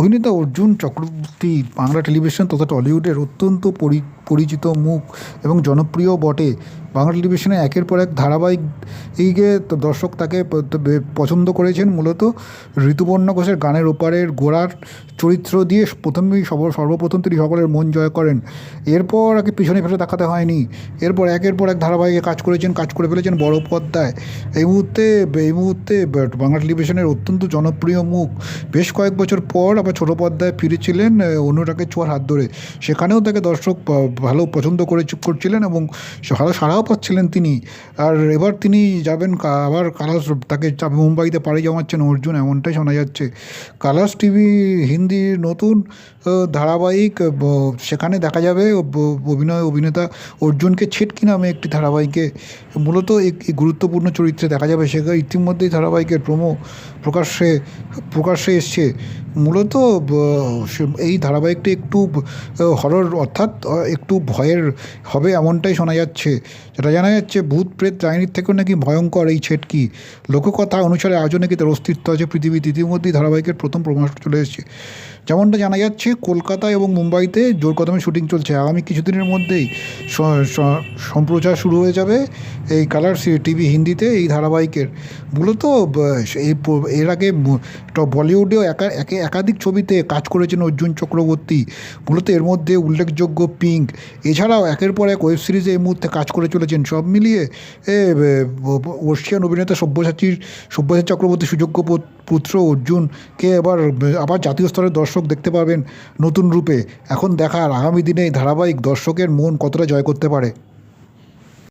অভিনেতা অর্জুন চক্রবর্তী বাংলা টেলিভিশন তথা টলিউডের অত্যন্ত পরি পরিচিত মুখ এবং জনপ্রিয় বটে। বাংলা টেলিভিশনে একের পর এক ধারাবাহিক এইকে দর্শক তাকে পছন্দ করেছেন। মূলত ঋতুপর্ণ ঘোষের গানের ওপারের গোড়ার চরিত্র দিয়ে প্রথমেই সব, সর্বপ্রথম তিনি সকলের মন জয় করেন। এরপর আগে পিছনে ফেলে দেখাতে হয়নি। এরপর একের পর এক ধারাবাহিকে কাজ করেছেন, কাজ করে ফেলেছেন বড় পর্দায়। এই মুহূর্তে এই মুহূর্তে বাংলা টেলিভিশনের অত্যন্ত জনপ্রিয় মুখ। বেশ কয়েক বছর পর আবার ছোটো পর্দায় ফিরেছিলেন অনুরাগের ছোঁয়ার হাত ধরে। সেখানেও তাকে দর্শক ভালো পছন্দ করে করছিলেন এবং ভালো সাড়াও পাচ্ছিলেন তিনি। আর এবার তিনি যাবেন আবার কালার্স তাকে মুম্বাইতে পাড়ি জমাচ্ছেন অর্জুন, এমনটাই শোনা যাচ্ছে। কালার্স টিভি হিন্দি নতুন ধারাবাহিক সেখানে দেখা যাবে অভিনয়, অভিনেতা অর্জুনকে ছেটকি নামে একটি ধারাবাহিকে, মূলত এক এক গুরুত্বপূর্ণ চরিত্রে দেখা যাবে। সেখানে ইতিমধ্যেই ধারাবাহিকের প্রোমো প্রকাশ্যে প্রকাশ্যে এসছে। মূলত এই ধারাবাহিকটি একটু হরর অর্থাৎ একটু ভয়ের হবে, এমনটাই শোনা যাচ্ছে। যেটা জানা যাচ্ছে ভূত প্রেত ডাইনির থেকেও নাকি ভয়ঙ্কর এই ছেটকি লোককথা অনুসারে আজও নাকি তার অস্তিত্ব আছে পৃথিবীতে। ইতিমধ্যেই ধারাবাহিকের প্রথম প্রমাণ চলে এসেছে। যেমনটা জানা যাচ্ছে, কলকাতা এবং মুম্বাইতে জোর কদমে শুটিং চলছে। আগামী কিছুদিনের মধ্যেই সম্প্রচার শুরু হয়ে যাবে। এই কালার টিভি হিন্দিতে এই ধারাবাহিকের। মূলত এই এর আগে বলিউডেও একা একে একাধিক ছবিতে কাজ করেছেন অর্জুন চক্রবর্তী। মূলত এর মধ্যে উল্লেখযোগ্য পিঙ্ক। এছাড়াও একের পর এক ওয়েব সিরিজে এই মুহূর্তে কাজ করে চলেছেন। সব মিলিয়ে, এ, ব- অভিনেতা সব্যসাচীর সব্যসাচী চক্রবর্তী সুযোগ্য পুত্র অর্জুনকে এবার আবার জাতীয় স্তরের দর্শক দেখতে পাবেন নতুন রূপে। এখন দেখার আগামী দিনে এই ধারাবাহিক দর্শকের মন কতটা জয় করতে পারে।